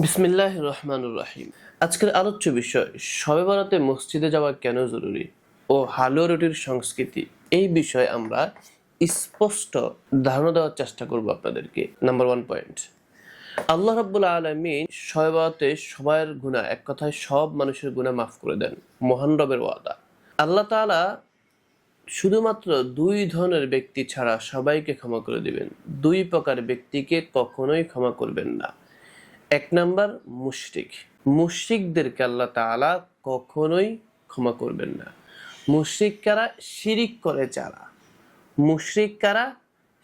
বিসমিল্লাহ রহমানুর রাহিম আজকের আলোচ্য বিষয়, শবে বরাতে মসজিদে যাওয়া কেন জরুরি ও হালুয়া রুটির সংস্কৃতি? এই বিষয়ে আমরা স্পষ্ট ধারণা দেওয়ার চেষ্টা করব আপনাদেরকে। নাম্বার ওয়ান পয়েন্ট আল্লাহ রাব্বুল আলমী শবে বরাতে সবার গুণা এক কথায় সব মানুষের গুণা মাফ করে দেন। মহান রবের ওয়াদা। আল্লাহ তাআলা শুধুমাত্র দুই ধরনের ব্যক্তি ছাড়া সবাইকে ক্ষমা করে দিবেন। দুই প্রকার ব্যক্তিকে কখনোই ক্ষমা করবেন না। এক নাম্বার, মুশরিক। মুশরিকদেরকে আল্লাহ তাআলা কখনোই ক্ষমা করবেন না। মুশরিক কারা? শিরিক করে যারা। মুশরিক কারা?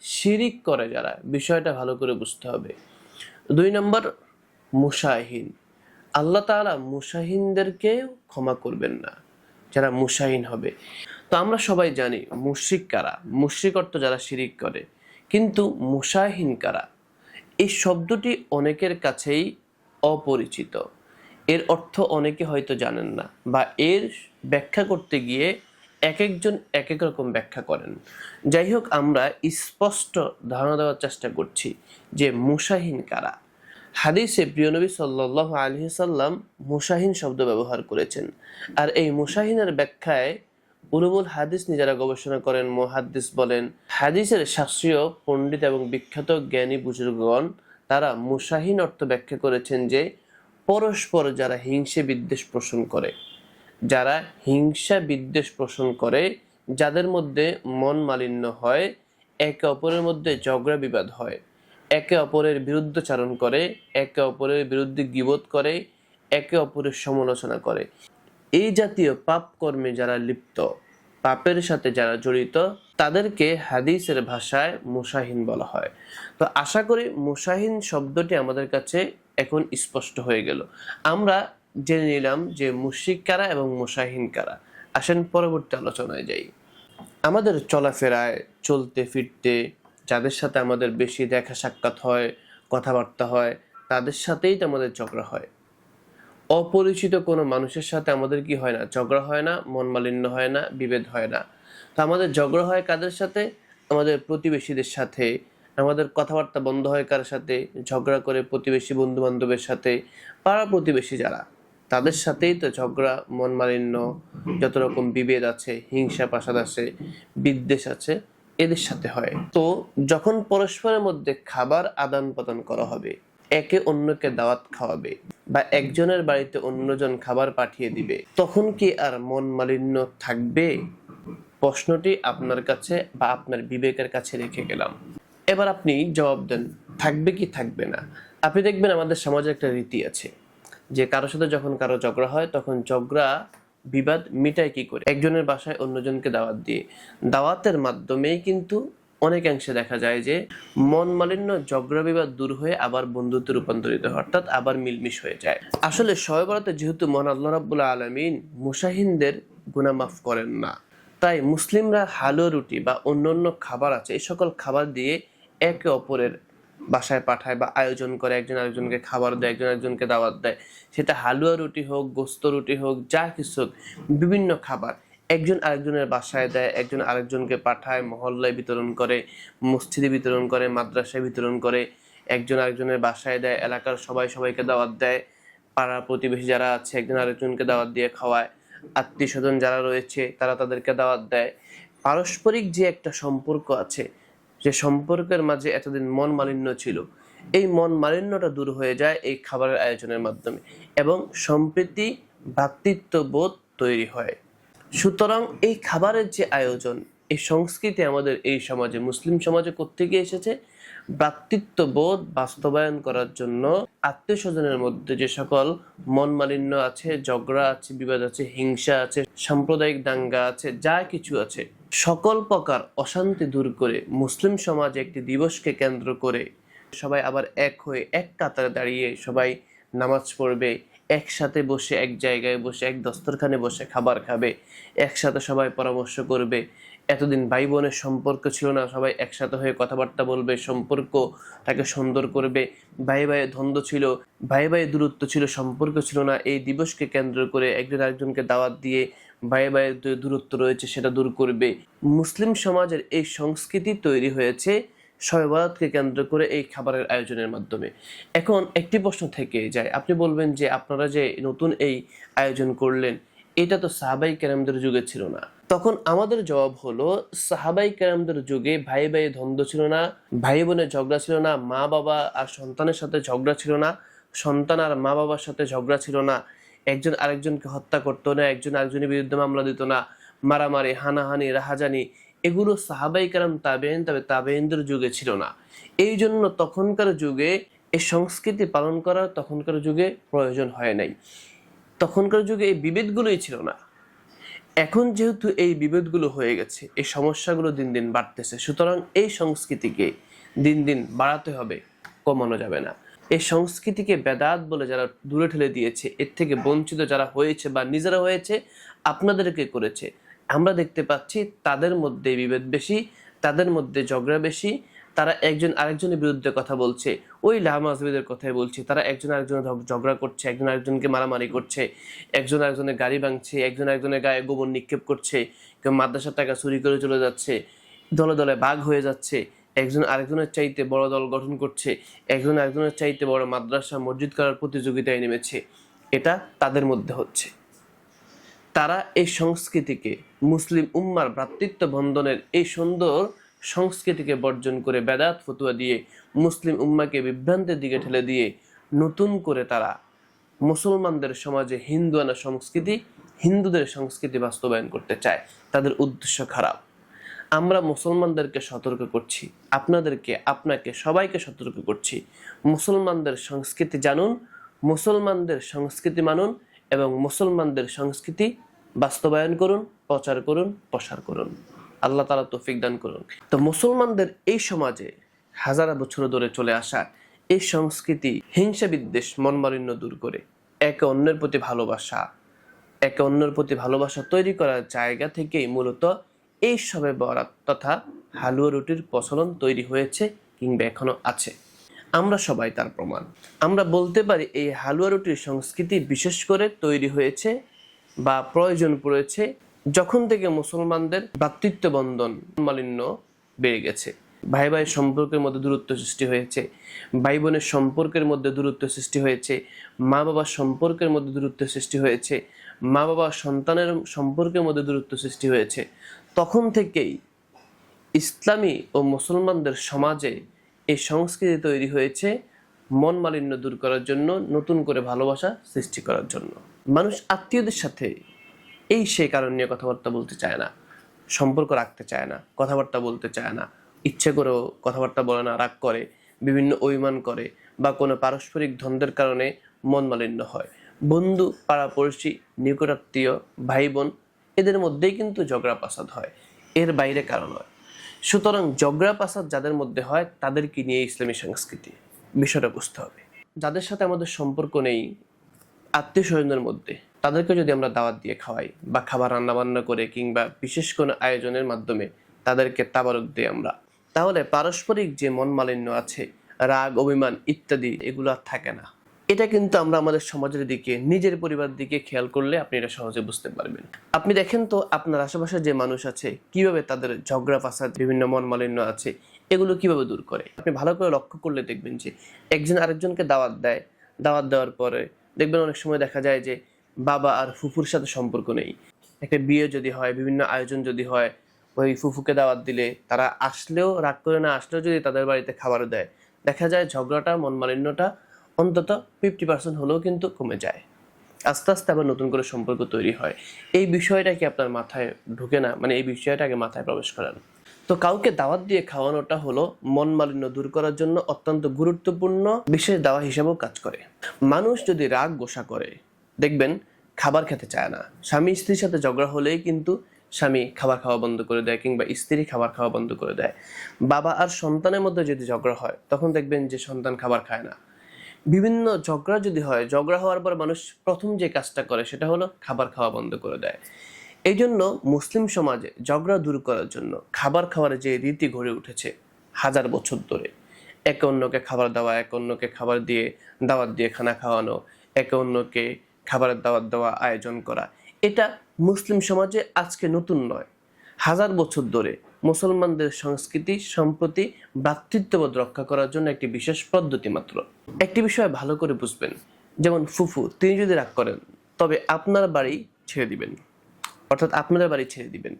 শিরিক করে যারা। বিষয়টা ভালো করে বুঝতে হবে। দুই নম্বর, মুশাহিন। আল্লাহ তাআলা মুশাহিনদেরকেও ক্ষমা করবেন না। যারা মুশাহিন হবে। তো আমরা সবাই জানি, মুশরিক কারা? মুশরিক অর্থ যারা শিরিক করে। কিন্তু মুশাহিন কারা? এই শব্দটি অনেকের কাছেই অপরিচিত। এর অর্থ অনেকে হয়তো জানেন না বা এর ব্যাখ্যা করতে গিয়ে এক একজন এক এক রকম ব্যাখ্যা করেন। যাই হোক, আমরা স্পষ্ট ধারণা দেওয়ার চেষ্টা করছি যে মুশাহিন কারা। হাদিসে প্রিয়নবী সাল্লাহ আলহি সাল্লাম মুশাহিন শব্দ ব্যবহার করেছেন। আর এই মুশাহিনের ব্যাখ্যায় উলুমুল হাদিস নিয়ে যারা গবেষণা করেন, মুহাদ্দিস বলেন, হাদিসের শাস্ত্রীয় পণ্ডিত এবং বিখ্যাত জ্ঞানী বুজুর্গগণ, তারা মুশাহিন অর্থ ব্যাখ্যা করেছেন যে, পরস্পর যারা হিংসে বিদ্বেষ পোষণ করে, যারা হিংসা বিদ্বেষ পোষণ করে, যাদের মধ্যে মন মালিন্য হয়, একে অপরের মধ্যে ঝগড়া বিবাদ হয়, একে অপরের বিরুদ্ধচারণ করে, একে অপরের বিরুদ্ধে গিবোধ করে, একে অপরের সমালোচনা করে। এই জাতীয় পাপ কর্মে যারা লিপ্ত, পাপের সাথে যারা জড়িত, তাদেরকে হাদিসের ভাষায় মুসাহিন বলা হয়। তো আশা করি মুসাহিন শব্দটি আমাদের কাছে এখন স্পষ্ট হয়ে গেল। আমরা জেনে নিলাম যে মুশিক কারা এবং মুসাহিন কারা। আসেন পরবর্তী আলোচনায় যাই। আমাদের চলাফেরায়, চলতে ফিরতে, যাদের সাথে আমাদের বেশি দেখা সাক্ষাৎ হয়, কথাবার্তা হয়, তাদের সাথেই তো আমাদের ঝগড়া হয়। অপরিচিত কোনো মানুষের সাথে আমাদের কি হয় না? ঝগড়া হয় না মন মালিন্য হয় না, বিভেদ হয় না। তো আমাদের ঝগড়া হয় কাদের সাথে? আমাদের প্রতিবেশীদের সাথে। আমাদের কথাবার্তা বন্ধ হয় কার সাথে? ঝগড়া করে প্রতিবেশী বন্ধু বান্ধবের সাথে। পাড়া প্রতিবেশী যারা, তাদের সাথেই তো ঝগড়া মন মালিন্য যত রকম বিভেদ আছে, হিংসা পাশাদ আছে, বিদ্বেষ আছে, এদের সাথে হয়। তো যখন পরস্পরের মধ্যে খাবার আদান প্রদান করা হবে একে অন্যকে দাওয়াত খাওয়াবে বা একজনের বাড়িতে অন্যজন খাবার পাঠিয়ে দিবে, তখন কি আর মন মালিন্য থাকবে? প্রশ্নটি আপনার কাছে বা আপনার বিবেকের কাছে রেখে গেলাম। এবার আপনি জবাব দেন, থাকবে কি থাকবে না? আপনি দেখবেন আমাদের সমাজে একটা রীতি আছে যে কারও সাথে যখন কারও ঝগড়া হয়, তখন ঝগড়া, বিবাদ মিটায় কি করে? একজনের বাসায় অন্যজনকে দাওয়াত দিয়ে। দাওয়াতের মাধ্যমেই কিন্তু অনেকাংশে দেখা যায় যে মন মালিন্য ঝগড়া বিবাদ দূর হয়ে আবার বন্ধুত্বে রূপান্তরিত হয়, অর্থাৎ আবার মিলমিশ হয়ে যায়। আসলে শবে বরাতে যেহেতু মহান আল্লাহ রাব্বুল আলমিন মুসাহিনদের গুনাহ মাফ করেন না, তাই মুসলিমরা হালুয়া রুটি বা অন্যান্য খাবার আছে, এই সকল খাবার দিয়ে একে অপরের বাসায় পাঠায় বা আয়োজন করে, একজন আরেকজনকে খাবার দেয়, একজন আরেকজনকে দাওয়াত দেয়। সেটা হালুয়া রুটি হোক, গোস্ত রুটি হোক, যা কিছু হোক, বিভিন্ন খাবার। একজন আরেকজনের বাসায় দেয়, একজন আরেকজনকে পাঠায়, মহল্লায় বিতরণ করে, মসজিদে বিতরণ করে, মাদ্রাসায় বিতরণ করে, একজন আরেকজনের বাসায় দেয়, এলাকার সবাই সবাইকে দাওয়াত দেয় পাড়া প্রতিবেশী যারা আছে, একজন আরেকজনকে দাওয়াত দিয়ে খাওয়ায় আত্মীয় স্বজন যারা রয়েছে, তারা তাদেরকে দাওয়াত দেয়। পারস্পরিক যে একটা সম্পর্ক আছে, যে সম্পর্কের মাঝে এতদিন মন মালিন্য ছিল, এই মন মালিন্যটা দূর হয়ে যায় এই খাবারের আয়োজনের মাধ্যমে এবং সম্প্রীতি ভ্রাতৃত্ববোধ তৈরি হয়। সুতরাং এই খাবারের যে আয়োজন, এই সংস্কৃতি আমাদের এই সমাজে, মুসলিম সমাজে কোথেকে এসেছে? ভ্রাতৃত্ববোধ বাস্তবায়ন করার জন্য আত্মীয় স্বজনের মধ্যে যে সকল মন মালিন্য আছে, ঝগড়া আছে, বিবাদ আছে, হিংসা আছে, সাম্প্রদায়িক দাঙ্গা আছে, যা কিছু আছে, সকল প্রকার অশান্তি দূর করে মুসলিম সমাজে একটি দিবসকে কেন্দ্র করে সবাই আবার এক হয়ে এক কাতারে দাঁড়িয়ে সবাই নামাজ পড়বে। একসাথে বসে, এক জায়গায় বসে, এক দস্তরখানে বসে খাবার খাবে, একসাথে সবাই পরামর্শ করবে। এতদিন ভাই বোনের সম্পর্ক ছিল না, সবাই একসাথে হয়ে কথাবার্তা বলবে, সম্পর্ক তাকে সুন্দর করবে। ভাই ভাই দ্বন্দ্ব ছিল, ভাই ভাই দূরত্ব ছিল, সম্পর্ক ছিল না। এই দিবসকে কেন্দ্র করে একজন আরেকজনকে দাওয়াত দিয়ে ভাই ভাইয়ের যে দূরত্ব রয়েছে, সেটা দূর করবে। মুসলিম সমাজের এই সংস্কৃতি তৈরি হয়েছে শবে কেন্দ্র করে এই খাবারের আয়োজনের মাধ্যমে। এখন একটি প্রশ্ন থেকে যায়। আপনি বলবেন যে আপনারা যে নতুন এই আয়োজন করলেন, এটা তো সাহাবাই কেরামদের যুগে ছিল না। তখন আমাদের জবাব হলো, সাহাবাই কেরামদের যুগে ভাই ভাই দ্বন্দ্ব ছিল না, ভাই বোনের ঝগড়া ছিল না, মা বাবা আর সন্তানের সাথে ঝগড়া ছিল না, সন্তান আর মা বাবার সাথে ঝগড়া ছিল না। একজন আরেকজনকে হত্যা করতো না, একজন আরেকজনের বিরুদ্ধে মামলা দিত না। মারামারি, হানাহানি, রাহাজানি এগুলো সাহাবাই কারাম তাবেন তবে তাবেইনদের যুগে ছিল না। এই জন্য তখনকার যুগে এই সংস্কৃতি পালন করা তখনকার যুগে প্রয়োজন হয় নাই। তখনকার যুগে এই বিভেদগুলোই ছিল না। এখন যেহেতু এই বিভেদগুলো হয়ে গেছে, এই সমস্যাগুলো দিন দিন বাড়তেছে, সুতরাং এই সংস্কৃতিকে দিন দিন বাড়াতে হবে, কমানো যাবে না। এই সংস্কৃতিকে বেদাত বলে যারা দূরে ঠেলে দিয়েছে, এর থেকে বঞ্চিত যারা হয়েছে বা নিজেরা হয়েছে, আপনাদেরকে করেছে আমরা দেখতে পাচ্ছি তাদের মধ্যে বিভেদ বেশি, তাদের মধ্যে ঝগড়া বেশি, তারা একজন আরেকজনের বিরুদ্ধে কথা বলছে। ওই লাহা লামাজবিদের কথাই বলছি, তারা একজন আরেকজনের ঝগড়া করছে, একজন আরেকজনকে মারামারি করছে, একজন আরেকজনের গাড়ি ভাঙছে, একজন আরেকজনের গায়ে গোবর নিক্ষেপ করছে, কেউ মাদ্রাসার টাকা চুরি করে চলে যাচ্ছে, দলে দলে বাঘ হয়ে যাচ্ছে, একজন আরেকজনের চাইতে বড় দল গঠন করছে, একজন আরেকজনের চাইতে বড় মাদ্রাসা মসজিদ করার প্রতিযোগিতায় নেমেছে। এটা তাদের মধ্যে হচ্ছে। তারা এই সংস্কৃতিকে মুসলিম উম্মার ভ্রাতৃত্ব বন্ধনের এই সুন্দর সংস্কৃতিকে বর্জন করে বেদাত ফতুয়া দিয়ে মুসলিম উম্মাকে বিভ্রান্তের দিকে ঠেলে দিয়ে নতুন করে তারা মুসলমানদের সমাজে হিন্দুয়ানা সংস্কৃতি, হিন্দুদের সংস্কৃতি বাস্তবায়ন করতে চায়। তাদের উদ্দেশ্য খারাপ। আমরা মুসলমানদেরকে সতর্ক করছি, আপনাদেরকে, আপনাকে, সবাইকে সতর্ক করছি। মুসলমানদের সংস্কৃতি জানুন, মুসলমানদের সংস্কৃতি মানুন এবং মুসলমানদের সংস্কৃতি বাস্তবায়ন করুন, প্রচার করুন, প্রসার করুন। আল্লাহ তালা তৌফিক দান করুন। তো মুসলমানদের এই সমাজে হাজার বছর ধরে চলে আসা এই সংস্কৃতি হিংসা বিদ্বেষ, মনমালিন্য দূর করে একে অন্যের প্রতি ভালোবাসা, একে অন্যের প্রতি ভালোবাসা তৈরি করার জায়গা থেকেই মূলত এই সবে বরাত তথা হালুয়া রুটির প্রচলন তৈরি হয়েছে কিংবা এখনও আছে। আমরা সবাই তার প্রমাণ। আমরা বলতে পারি এই হালুয়া রুটির সংস্কৃতি বিশেষ করে তৈরি হয়েছে বা প্রয়োজন পড়েছে, যখন থেকে মুসলমানদের ভ্রাতৃত্ব বন্ধন মালিন্য বেড়ে গেছে। ভাই ভাই সম্পর্কের মধ্যে দূরত্ব সৃষ্টি হয়েছে, ভাই বোনের সম্পর্কের মধ্যে দূরত্ব সৃষ্টি হয়েছে, মা বাবার সম্পর্কের মধ্যে দূরত্ব সৃষ্টি হয়েছে, মা বাবা সন্তানের সম্পর্কের মধ্যে দূরত্ব সৃষ্টি হয়েছে। তখন থেকেই ইসলামী ও মুসলমানদের সমাজে এই সংস্কৃতি তৈরি হয়েছে মন মালিন্য দূর করার জন্য, নতুন করে ভালোবাসা সৃষ্টি করার জন্য। মানুষ আত্মীয়দের সাথে এই সে কারণ নিয়ে কথাবার্তা বলতে চায় না, সম্পর্ক রাখতে চায় না, কথাবার্তা বলতে চায় না, ইচ্ছে করেও কথাবার্তা বলে না, রাগ করে, বিভিন্ন অভিমান করে বা কোনো পারস্পরিক দ্বন্দ্বের কারণে মন মালিন্য হয়। বন্ধু পাড়াপড়শি নিকটাত্মীয় ভাই বোন এদের মধ্যেই কিন্তু ঝগড়া পাসাদ হয়। এর বাইরে কারণ হয় সুতরাং ঝগড়া পাসাদ যাদের মধ্যে হয়, তাদেরকে নিয়ে ইসলামী সংস্কৃতি। বিষয়টা বুঝতে হবে। যাদের সাথে আমাদের সম্পর্ক নেই আত্মীয় স্বজনের মধ্যে, তাদেরকে যদি আমরা দাওয়াত দিয়ে খাওয়াই বা খাবার রান্না বান্না করে কিংবা বিশেষ কোনো আয়োজনের মাধ্যমে তাদেরকে তাবারক দিই আমরা, তাহলে পারস্পরিক যে মন মালিন্য আছে, রাগ, অভিমান ইত্যাদি, এগুলো আর থাকে না। এটা কিন্তু আমরা আমাদের সমাজের দিকে, নিজের পরিবার দিকে খেয়াল করলে আপনি এটা সহজে বুঝতে পারবেন। আপনি দেখেন তো আপনার আশেপাশে যে মানুষ আছে, কীভাবে তাদের ঝগড়া, ফাসাদ, বিভিন্ন মন মালিন্য আছে এগুলো কীভাবে দূর করে? আপনি ভালো করে লক্ষ্য করলে দেখবেন যে একজন আরেকজনকে দাওয়াত দেয়। দাওয়াত দেওয়ার পরে দেখবেন অনেক সময় দেখা যায় যে বাবা আর ফুফুর সাথে সম্পর্ক নেই। একটা বিয়ে যদি হয়, বিভিন্ন আয়োজন যদি হয়, ওই ফুফুকে দাওয়াত দিলে তারা আসলেও রাগ করে না, আসলেও যদি তাদের বাড়িতে খাবার দেয়, দেখা যায় ঝগড়াটা মন মালিন্যটা অন্তত ফিফটি পার্সেন্ট হলেও কিন্তু কমে যায়। আস্তে আস্তে আবার নতুন করে সম্পর্ক তৈরি হয়। এই বিষয়টা কি আপনার মাথায় ঢুকে না? মানে এই বিষয়টা আগে মাথায় প্রবেশ করেন তো কাউকে দাওয়াত দিয়ে খাওয়ানোটা হলো মন মালিন্য দূর করার জন্য অত্যন্ত গুরুত্বপূর্ণ বিশেষ দাওয়া হিসেবেও কাজ করে। মানুষ যদি রাগ গোসা করে, দেখবেন খাবার খেতে চায় না। স্বামী স্ত্রীর সাথে ঝগড়া হলেই কিন্তু স্বামী খাবার খাওয়া বন্ধ করে দেয় কিংবা স্ত্রী খাবার খাওয়া বন্ধ করে দেয়। বাবা আর সন্তানের মধ্যে যদি ঝগড়া হয়, তখন দেখবেন যে সন্তান খাবার খায় না। বিভিন্ন ঝগড়া যদি হয়, ঝগড়া হওয়ার পর মানুষ প্রথম যে কাজটা করে, সেটা হলো খাবার খাওয়া বন্ধ করে দেয়। এই জন্য মুসলিম সমাজে ঝগড়া দূর করার জন্য খাবার খাওয়ার যে রীতি গড়ে উঠেছে হাজার বছর ধরে, একে অন্যকে খাবার দেওয়া, একে অন্যকে খাবার দিয়ে দাওয়াত দিয়ে খানা খাওয়ানো, একে অন্যকে খাবারের দাওয়াত দেওয়া আয়োজন করা, এটা মুসলিম সমাজে আজকে নতুন নয়। হাজার বছর ধরে মুসলমানদের সংস্কৃতি, সম্প্রতি ভ্রাতৃত্ববোধ রক্ষা করার জন্য একটি বিশেষ পদ্ধতি মাত্র। একটি বিষয় ভালো করে বুঝবেন, যেমন ফুফু, তিনি যদি রাগ করেন, তবে আপনার বাড়ি ছেড়ে দিবেন। অর্থাৎ আপনাদের বাড়ি ছেড়ে দিবেন,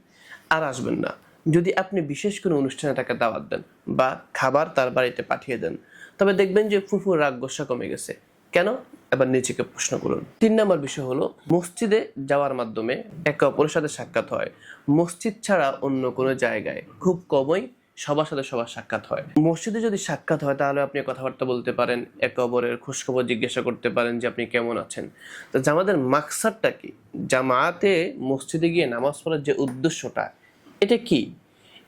আর আসবেন না। যদি আপনি বিশেষ কোনো অনুষ্ঠানে তাকে দাওয়াত দেন বা খাবার তার বাড়িতে পাঠিয়ে দেন, তবে দেখবেন যে ফুফুর রাগ গোসা কমে গেছে। কেন? এবার নিজেকে প্রশ্ন করুন। তিন নম্বর বিষয় হলো, মসজিদে যাওয়ার মাধ্যমে একে অপরের সাথে সাক্ষাৎ হয়। মসজিদ ছাড়া অন্য কোনো জায়গায় খুব কমই সবার সাথে সবার সাক্ষাৎ হয়। মসজিদে যদি সাক্ষাৎ হয়, তাহলে আপনি কথাবার্তা বলতে পারেন, একে অপরের খোঁজখবর জিজ্ঞাসা করতে পারেন যে আপনি কেমন আছেন। তো জামাতের মাকসাদটা কি? জামাতে মসজিদে গিয়ে নামাজ পড়ার যে উদ্দেশ্যটা, এটা কি?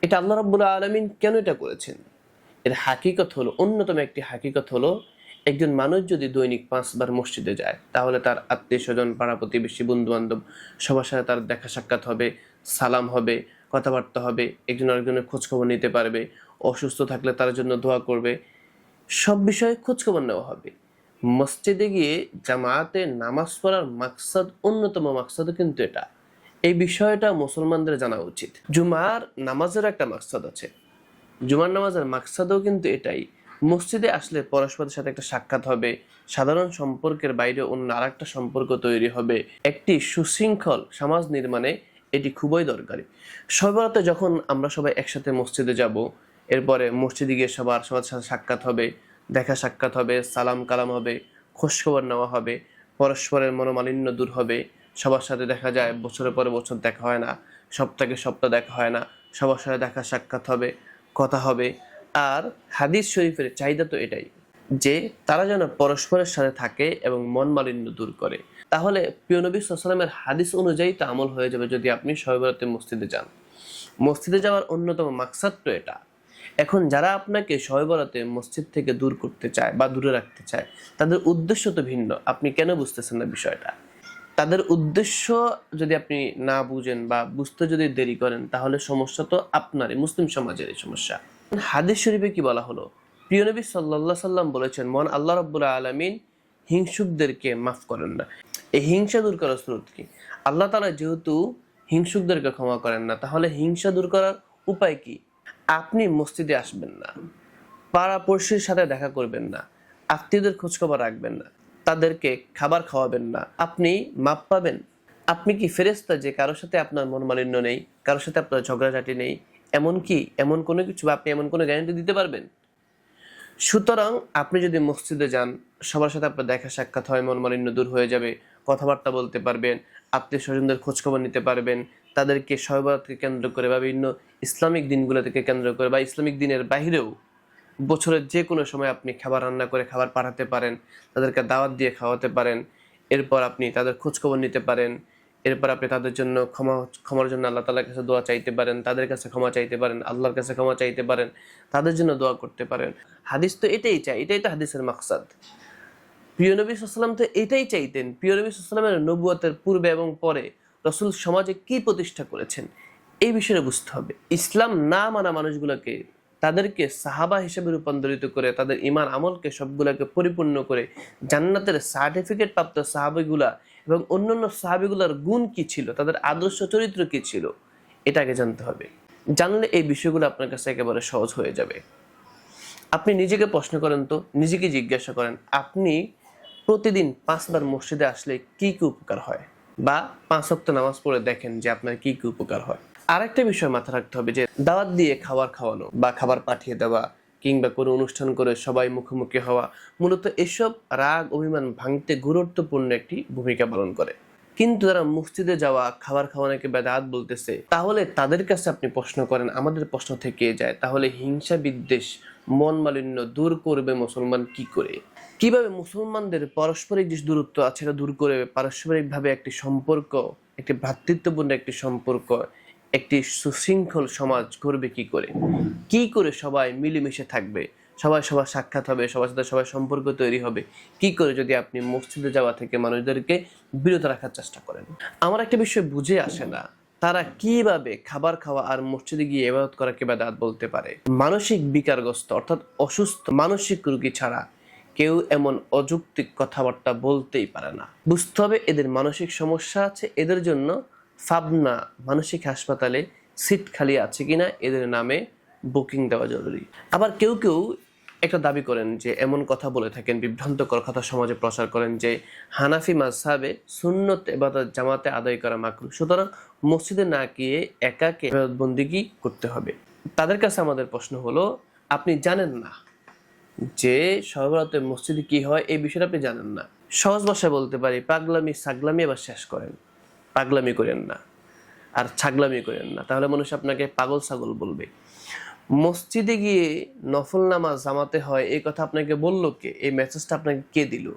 এটা আল্লাহ রাব্বুল আলমিন কেন এটা করেছেন? এর হাকিকত হলো, অন্যতম একটি হাকিকত হলো, একজন মানুষ যদি দৈনিক পাঁচবার মসজিদে যায়, তাহলে তার আত্মীয় স্বজন, পাড়া প্রতিবেশী বন্ধু বান্ধব সবার সাথে তার দেখা সাক্ষাৎ হবে, সালাম হবে কথাবার্তা হবে, একজন আরেকজনের খোঁজখবর নিতে পারবে, অসুস্থ থাকলে তার জন্য দোয়া করবে। সব বিষয়ে খোঁজখবর নেওয়া হবে। মসজিদে গিয়ে জামাতে নামাজ পড়ার মাকসাদ, অন্যতম মাকসাদও কিন্তু এটা। এই বিষয়টা মুসলমানদের জানা উচিত। জুমার নামাজের একটা মাকসাদ আছে। জুমার নামাজের মাকসাদও কিন্তু এটাই। মসজিদে আসলে পরস্পরের সাথে একটা সাক্ষাৎ হবে। সাধারণ সম্পর্কের বাইরে অন্য আর একটা সম্পর্ক তৈরি হবে। একটি সুশৃঙ্খল সমাজ নির্মাণে এটি খুবই দরকারি। সর্বরাতে যখন আমরা সবাই একসাথে মসজিদে যাব, এরপরে মসজিদে গিয়ে সবার সবার সাথে সাক্ষাৎ হবে, দেখা সাক্ষাৎ হবে, সালাম কালাম হবে খোঁজখবর নেওয়া হবে, পরস্পরের মনোমালিন্য দূর হবে, সবার সাথে দেখা যায়, বছরের পরে বছর দেখা হয় না সপ্তাহে সপ্তাহ দেখা হয় না, সবার সাথে দেখা সাক্ষাৎ হবে, কথা হবে। আর হাদিস শরীফের চাহিদা তো এটাই, যে তারা যেন পরস্পরের সাথে থাকে এবং মন মালিন্য দূর করে। তাহলে প্রিয় নবী সাল্লামের হাদিস অনুযায়ী তা আমল হয়ে যাবে যদি আপনি সহবরাতে মসজিদে যান। মসজিদে যাওয়ার অন্যতম মাকসাদ তো এটা। এখন যারা আপনাকে সহবরাতে মসজিদ থেকে দূর করতে চায় বা দূরে রাখতে চায়, তাদের উদ্দেশ্য তো ভিন্ন। আপনি কেন বুঝতেছেন না বিষয়টা? তাদের উদ্দেশ্য যদি আপনি না বুঝেন বা বুঝতে যদি দেরি করেন, তাহলে সমস্যা তো আপনারই, মুসলিম সমাজের এই সমস্যা। হাদিস শরীফে কি বলা হলো? প্রিয় নবী সাল্লাহ সাল্লাম বলেছেন, মন আল্লাহ রব্বুল্লাহ আলমিন হিংসুকদেরকে মাফ করেন না। এই হিংসা দূর করার স্রোত কি? আল্লাহ তালা যেহেতু হিংসুকদেরকে ক্ষমা করেন না, তাহলে হিংসা দূর করার উপায় কি? আপনি মসজিদে আসবেন না, পাড়া পড়শির সাথে দেখা করবেন না, আত্মীয়দের খোঁজখবর রাখবেন না, তাদেরকে খাবার খাওয়াবেন না। আপনি মাপ পাবেন? আপনি কি ফেরেস্তা যে কারোর সাথে আপনার মনমালিন্য নেই, কারোর সাথে আপনার ঝগড়াঝাটি নেই, এমন কি? এমন কোনো কিছু বা আপনি এমন কোনো গ্যারান্টি দিতে পারবেন? সুতরাং আপনি যদি মসজিদে যান, সবার সাথে আপনার দেখা সাক্ষাৎ হয় মনমালিন্য দূর হয়ে যাবে। কথাবার্তা বলতে পারবেন, আত্মীয় স্বজনদের খোঁজখবর নিতে পারবেন, তাদেরকে সহবাদকে কেন্দ্র করে বা বিভিন্ন ইসলামিক দিনগুলো থেকে কেন্দ্র করে বা ইসলামিক দিনের বাহিরেও বছরের যে কোনো সময় আপনি খাবার রান্না করে খাবার পাঠাতে পারেন, তাদেরকে দাওয়াত দিয়ে খাওয়াতে পারেন, এরপর আপনি তাদের খোঁজখবর নিতে পারেন, এরপর আপনি তাদের জন্য ক্ষমা, ক্ষমার জন্য আল্লাহ তালার কাছে দোয়া চাইতে পারেন, তাদের কাছে ক্ষমা চাইতে পারেন, আল্লাহর কাছে ক্ষমা চাইতে পারেন, তাদের জন্য দোয়া করতে পারেন। হাদিস তো এটাই চাই, এটাই তো হাদিসের মাকসাদ। প্রিয় নবী সাল্লাম তো এটাই চাইতেন, প্রিয় নবী সাল্লামের নবুয়তের পূর্বে এবং পরে রসুল সমাজে কি প্রতিষ্ঠা করেছেন, এই বিষয়ে বুঝতে হবে। ইসলাম না মানা মানুষগুলোকে, তাদেরকে সাহাবা হিসেবে রূপান্তরিত করে, তাদের ইমান আমলকে সবগুলোকে পরিপূর্ণ করে জান্নাতের সার্টিফিকেট প্রাপ্ত সাহাবিগুলা এবং অন্যান্য সাহাবিগুলার গুণ কি ছিল, তাদের আদর্শ চরিত্র কি ছিল এটাকে জানতে হবে। জানলে এই বিষয়গুলো আপনার কাছে একেবারে সহজ হয়ে যাবে। আপনি নিজেকে প্রশ্ন করেন তো, নিজেকে জিজ্ঞাসা করেন, আপনি প্রতিদিন পাঁচবার মসজিদে আসলে কি কি উপকার হয়? বা পাঁচ অক্ট নামাজ পড়ে দেখেন যে আপনার কি কি উপকার হয়। আরেকটা বিষয় মাথায় রাখতে হবে যে দাওয়াত দিয়ে খাবার খাওয়ানো বা খাবার পাঠিয়ে দেওয়া কিংবা কোনো অনুষ্ঠান করে সবাই মুখোমুখি হওয়া মূলত এসব রাগ, অভিমান ভাঙতে গুরুত্বপূর্ণ একটি ভূমিকা পালন করে। কিন্তু যারা মসজিদে যাওয়া, খাবার খাওয়ানোকে বেদাত বলতেছে, তাহলে তাদের কাছে আপনি প্রশ্ন করেন, আমাদের প্রশ্ন থেকে যায়, তাহলে হিংসা বিদ্বেষ, মন মালিন্য দূর করবে মুসলমান কি করে? কীভাবে মুসলমানদের পারস্পরিক যে দূরত্ব আছে সেটা দূর করে পারস্পরিকভাবে একটি সম্পর্ক, একটি ভ্রাতৃত্বপূর্ণ একটি সম্পর্ক, একটি সুশৃঙ্খল সমাজ করবে কি করে? কি করে সবাই মিলেমিশে থাকবে? সবাই সবার সাক্ষাৎ হবে, সবার সাথে সবাই সম্পর্ক তৈরি হবে। কি করে যদি আপনি মসজিদে যাওয়া থেকে মানুষদেরকে বিরত রাখার চেষ্টা করেন? আমার একটা বিষয় বুঝে আসে না। তারা কীভাবে খাবার খাওয়া আর মসজিদে গিয়ে এবাদত করাকে বেদাত বলতে পারে? মানসিক বিকারগ্রস্ত অর্থাৎ অসুস্থ মানসিক রোগী ছাড়া কেউ এমন অযৌক্তিক কথাবার্তা বলতেই পারে না। বুঝতে হবে এদের মানসিক সমস্যা আছে, এদের জন্য ফাবনা মানসিক হাসপাতালে সিট খালি আছে কিনা, এদের নামে বুকিং দেওয়া জরুরি। আবার কেউ কেউ একটা দাবি করেন যে, এমন কথা বলে থাকেন, বিভ্রান্তকর কথা সমাজে প্রচার করেন যে, হানাফি মাঝহাবে সুন্নত এবাদত জামাতে আদায় করা মাকরু সুতরাং মসজিদে না গিয়ে একাকে বন্দিগি করতে হবে? তাদের কাছে আমাদের প্রশ্ন হলো, আপনি জানেন না যে সর্বরাতে মসজিদে কি হয়, এই বিষয়টা আপনি জানেন না। সহজ ভাষায় বলতে পারি, পাগলামি, সাগলামি আবার শেষ করেন। পাগলামি করেন না। আর ছাগলামি করেন না। তাহলে মানুষ আপনাকে পাগল ছাগল বলবে। মসজিদে গিয়ে নফল নামাজ জামাতে হয়, এই কথা আপনাকে বলল কে? এই মেসেজটা আপনাকে কে দিল?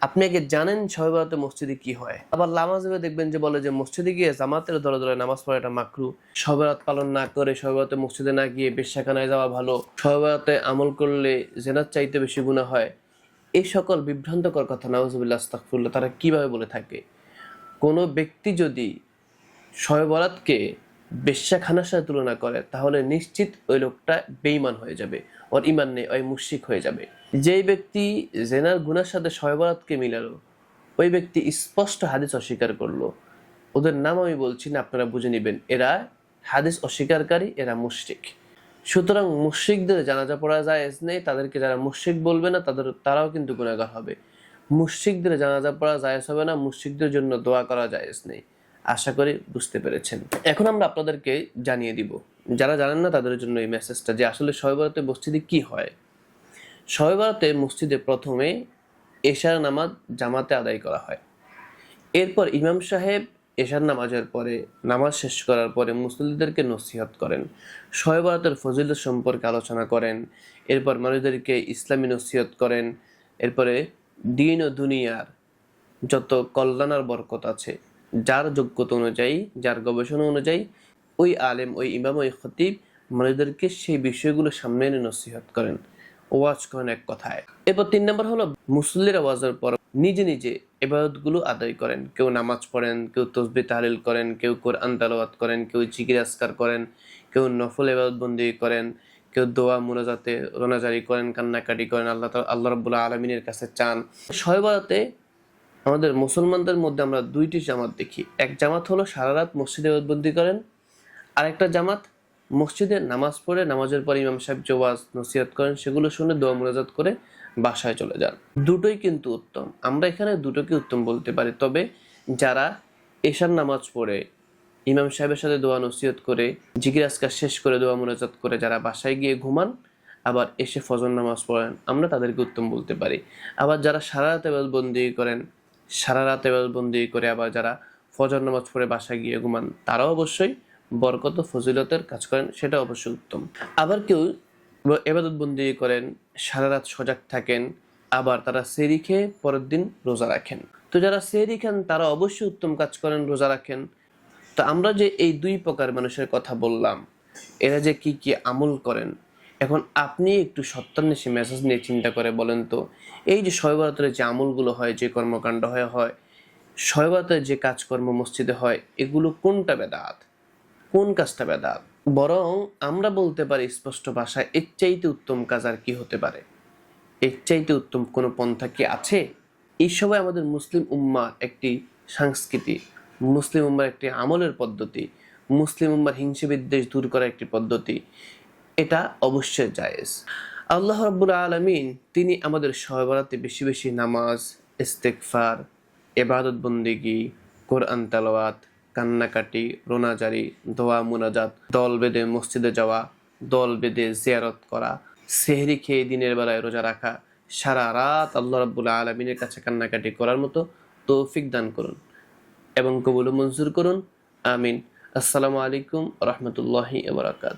আপনি আগে জানেন ছয় বারাতে মসজিদে কি হয়? আবার লামাজে দেখবেন যে বলে যে মসজিদে গিয়ে জামাতের দলে দলে নামাজ পড়া এটা মাকরু। সবেরাত পালন না করে সবেরাতে মসজিদে না গিয়ে বেশ্যাখানায় যাওয়া ভালো। সবেরাতে আমল করলে জেনার চাইতে বেশি গুণা হয়। এই সকল বিভ্রান্তকর কথা নাউজুবিল্লাহ আস্তাকফুল্লাহ তারা কীভাবে বলে থাকে? কোনো ব্যক্তি যদি শয়ে বরাতকে বেশ্যাখানার সাথে তুলনা করে, তাহলে নিশ্চিত ওই লোকটা বেইমান হয়ে যাবে। ওর ইমান নেই, ওই মুশিক হয়ে যাবে। যেই ব্যক্তি জেনার গুনার সাথে শয়ে বরাতকে মিলালো, ওই ব্যক্তি স্পষ্ট হাদিস অস্বীকার করল। ওদের নাম আমি বলছি না, আপনারা বুঝে নেবেন। এরা হাদিস অস্বীকারী এরা মুশরিক। সুতরাং মুশরিকদের জানাজা পড়া যায় নেই, তাদেরকে যারা মুশরিক বলবে না, তাদের তারাও কিন্তু গুণাগার হবে। মুশরিকদের জানাজা পড়া জায়েজ হবে না, মুশরিকদের জন্য দোয়া করা জায়েজ নেই। আশা করি বুঝতে পেরেছেন। এখন আমরা আপনাদেরকে জানিয়ে দিব। যারা জানেন না, তাদের জন্য এই মেসেজটা যে আসলে শয়বরাতে মসজিদে কি হয়। শয়বরাতে মসজিদে প্রথমে এশার নামাজ জামাতে আদায় করা হয়। এরপর ইমাম সাহেব এশার নামাজের পরে, নামাজ শেষ করার পরে মুসলিমদেরকে নসিহত করেন। শয়বরাতের ফজিলত সম্পর্কে আলোচনা করেন, এরপর মানুষদেরকে ইসলামী নসিহত করেন, এরপরে দিন ও দুনিয়ার যত কল্যাণ আর বরকত আছে, যার যোগ্যতা অনুযায়ী, যার গবেষণা অনুযায়ী ওই আলেম, ওই ইমাম, ওই খতিব মানুষদেরকে সেই বিষয়গুলো সামনে এনে নসিহত করেন। ওয়াজ করেন এক কথায়। এরপর তিন নম্বর হলো, মুসল্লির আওয়াজের পর নিজে নিজে এবাদতগুলো আদায় করেন। কেউ নামাজ পড়েন, কেউ তসবি তাহলিল করেন, কেউ কোরআন তালাওয়াত করেন, কেউ জিকির আসকার করেন, কেউ নফল এবাদতবন্দি করেন, কেউ দোয়া, মুনাজাতে রোনাজারি করেন, কান্নাকাটি করেন, আল্লাহ আল্লাহ রব্বুল্লাহ আলমিনের কাছে চান। শয়বরাতে আমাদের মুসলমানদের মধ্যে আমরা দুইটি জামাত দেখি। এক জামাত হলো সারা রাত মসজিদে বন্দি করেন, আরেকটা জামাত মসজিদে নামাজ পড়ে নামাজের পর ইমাম সাহেব যে ওয়াজ নসিহত করেন, সেগুলো শুনে দোয়া মুনাজাত করে বাসায় চলে যান। দুটোই কিন্তু উত্তম। আমরা এখানে দুটোকে উত্তম বলতে পারি। তবে যারা এশার নামাজ পড়ে, ইমাম সাহেবের সাথে দোয়া নসিহত করে, জিকির শেষ করে দোয়া মুনাজাত করে যারা বাসায় গিয়ে ঘুমান, আবার এসে ফজর নামাজ পড়েন, আমরা তাদেরকে উত্তম বলতে পারি। আবার যারা সারা রাত বন্দি করেন, সারা রাত বন্দি করে আবার যারা ফজর নামাজ পড়ে বাসায় গিয়ে ঘুমান, তারাও অবশ্যই বরকত ফজিলতের কাজ করেন, সেটা অবশ্যই উত্তম। আবার কেউ এবাদত বন্দি করেন, সারা রাত সজাগ থাকেন, আবার তারা সেরি খেয়ে পরের দিন রোজা রাখেন। তো যারা সেরি খান, তারা অবশ্যই উত্তম কাজ করেন, রোজা রাখেন। তো আমরা যে এই দুই প্রকার মানুষের কথা বললাম, এরা যে কি কি আমল করেন, এখন আপনি একটু সত্যান্বেষী মেসেজ নিয়ে চিন্তা করে বলেন তো, এই যে শয়বরাতের যে আমলগুলো হয়, যে কর্মকাণ্ড হয় হয় শয়বরাতের যে কাজকর্ম মসজিদে হয়, এগুলো কোনটা বেদাত? কোন কাজটা বেদাত? বরং আমরা বলতে পারি স্পষ্ট ভাষায়, এর চাইতে উত্তম কাজ আর কি হতে পারে? এর চাইতে উত্তম কোনো পন্থা কি আছে? এই সবাই আমাদের মুসলিম উম্মার একটি সংস্কৃতি, মুসলিম উম্মার একটি আমলের পদ্ধতি, মুসলিম উম্মার হিংসা বিদ্বেষ দূর করার একটি পদ্ধতি, এটা অবশ্যই জায়েজ। আল্লাহ রাব্বুল আলমিন, তিনি আমাদের সহবরাতে বেশি বেশি নামাজ ইস্তেকফার এবাদত বন্দিগি কোরআন তালাওয়াত কান্নাকাটি, রোনাজারি, দোয়া, মুনাজাত, দল বেঁধে মসজিদে যাওয়া, দল বেঁধে জিয়ারত করা, সেহরি খেয়ে দিনের বেলায় রোজা রাখা, সারা রাত আল্লাহ রাব্বুল আলমিনের কাছে কান্নাকাটি করার মতো তৌফিক দান করুন এবং কবুল মঞ্জুর করুন। আমিন। আসসালামু আলাইকুম রহমতুল্লাহি এবরাকাত